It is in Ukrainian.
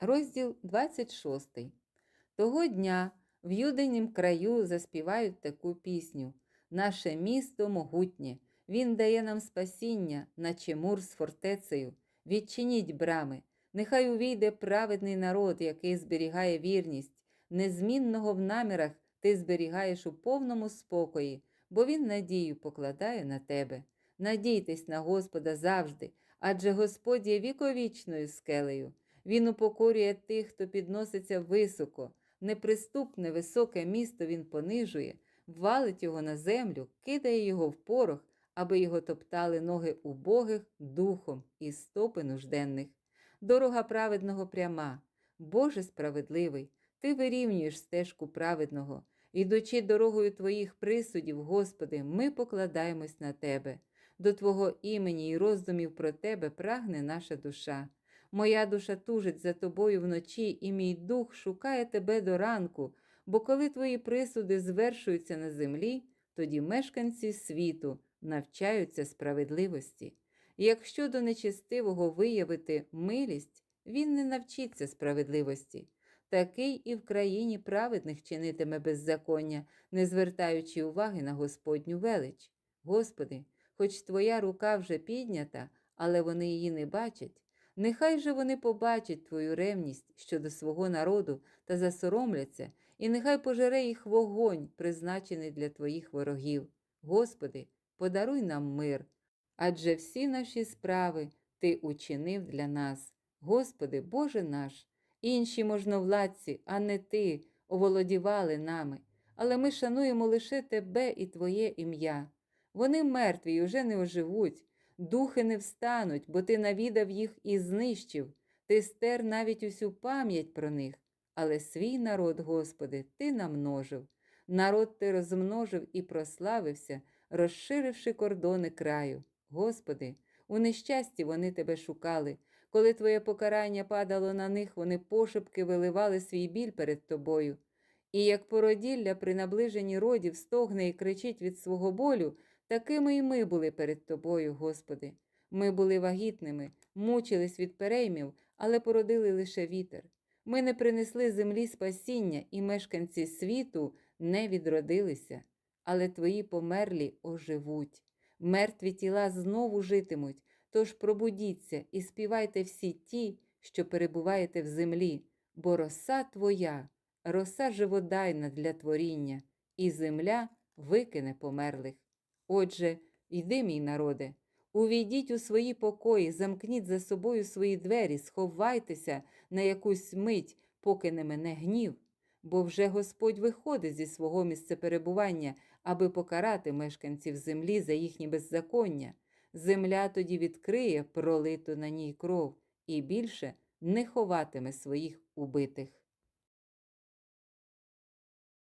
Розділ 26. Того дня в юдинім краю заспівають таку пісню: Наше місто могутнє, він дає нам спасіння, наче мур з фортецею. Відчиніть брами, нехай увійде праведний народ, який зберігає вірність, незмінного в намірах ти зберігаєш у повному спокої, бо він надію покладає на тебе. Надійтесь на Господа завжди, адже Господь є віковічною скелею. Він упокорює тих, хто підноситься високо, неприступне високе місто він понижує, валить його на землю, кидає його в порох, аби його топтали ноги убогих духом і стопи нужденних. Дорога праведного пряма, Боже справедливий, ти вирівнюєш стежку праведного. Ідучи дорогою твоїх присудів, Господи, ми покладаємось на Тебе. До Твого імені і роздумів про Тебе прагне наша душа. Моя душа тужить за тобою вночі, і мій дух шукає тебе до ранку, бо коли твої присуди звершуються на землі, тоді мешканці світу навчаються справедливості. Якщо до нечестивого виявити милість, він не навчиться справедливості. Такий і в країні праведних чинитиме беззаконня, не звертаючи уваги на Господню велич. Господи, хоч твоя рука вже піднята, але вони її не бачать. Нехай же вони побачать твою ревність щодо свого народу та засоромляться, і нехай пожере їх вогонь, призначений для твоїх ворогів. Господи, подаруй нам мир, адже всі наші справи Ти учинив для нас. Господи, Боже наш, інші можновладці, а не Ти, оволодівали нами, але ми шануємо лише Тебе і Твоє ім'я. Вони мертві й уже не оживуть. Духи не встануть, бо ти навідав їх і знищив, ти стер навіть усю пам'ять про них. Але свій народ, Господи, ти намножив. Народ ти розмножив і прославився, розширивши кордони краю. Господи, у нещасті вони тебе шукали. Коли твоє покарання падало на них, вони пошепки виливали свій біль перед тобою. І як породілля при наближенні родів стогне і кричить від свого болю, Такими і ми були перед Тобою, Господи. Ми були вагітними, мучились від переймів, але породили лише вітер. Ми не принесли землі спасіння, і мешканці світу не відродилися, але Твої померлі оживуть. Мертві тіла знову житимуть, тож пробудіться і співайте всі ті, що перебуваєте в землі, бо роса Твоя, роса живодайна для творіння, і земля викине померлих. Отже, йди, мій народе, увійдіть у свої покої, замкніть за собою свої двері, сховайтеся на якусь мить, поки не мене гнів, бо вже Господь виходить зі свого місця перебування, аби покарати мешканців землі за їхні беззаконня. Земля тоді відкриє пролиту на ній кров і більше не ховатиме своїх убитих.